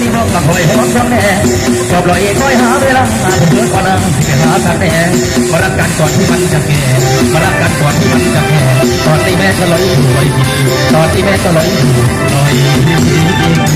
มีน้องมาคอยหอมซ้ำแน่ชอบลอยคอยหาเวลาเพื่อนก่อนนั่งหาทางแน่มารักกันก่อนที่มันจะแก่มารักกันก่อนที่มันจะแก่ตอนที่แม่จะลอยอยู่ลอยดีตอนที่แม่จะลอยอยู่ลอยดี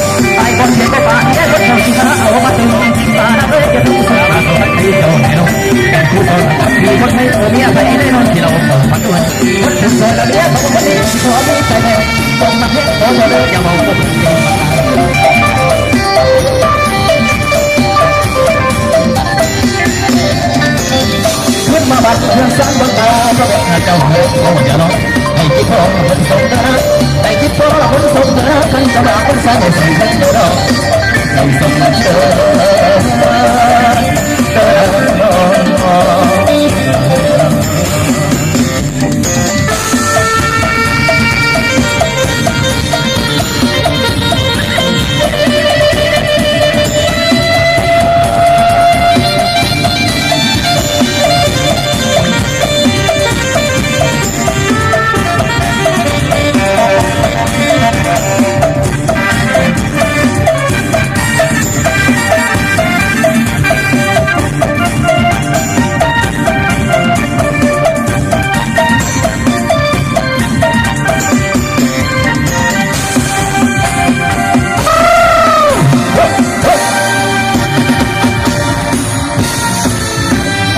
ยังมองผมขึ้นมาบัดเพื่อสร้างบนตาก็แบบเจ้าเฮ้ยเขาอย่าร้องให้คิดพ่อคนสมนะให้คิดพ่อคนสมนะกันสบายคนสร้างให้สิ่งนั้นเด้อเราสมเด้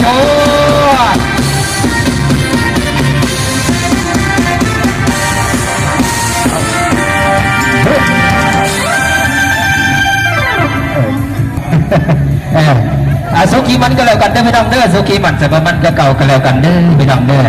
โอ้เอออะสุขีมันก็แล้วกันเด้อพี่น้องเด้อสุขีมันแต่ว่ามันก็เก่าก็แล้วกันเด้อพี่น้องเด้อ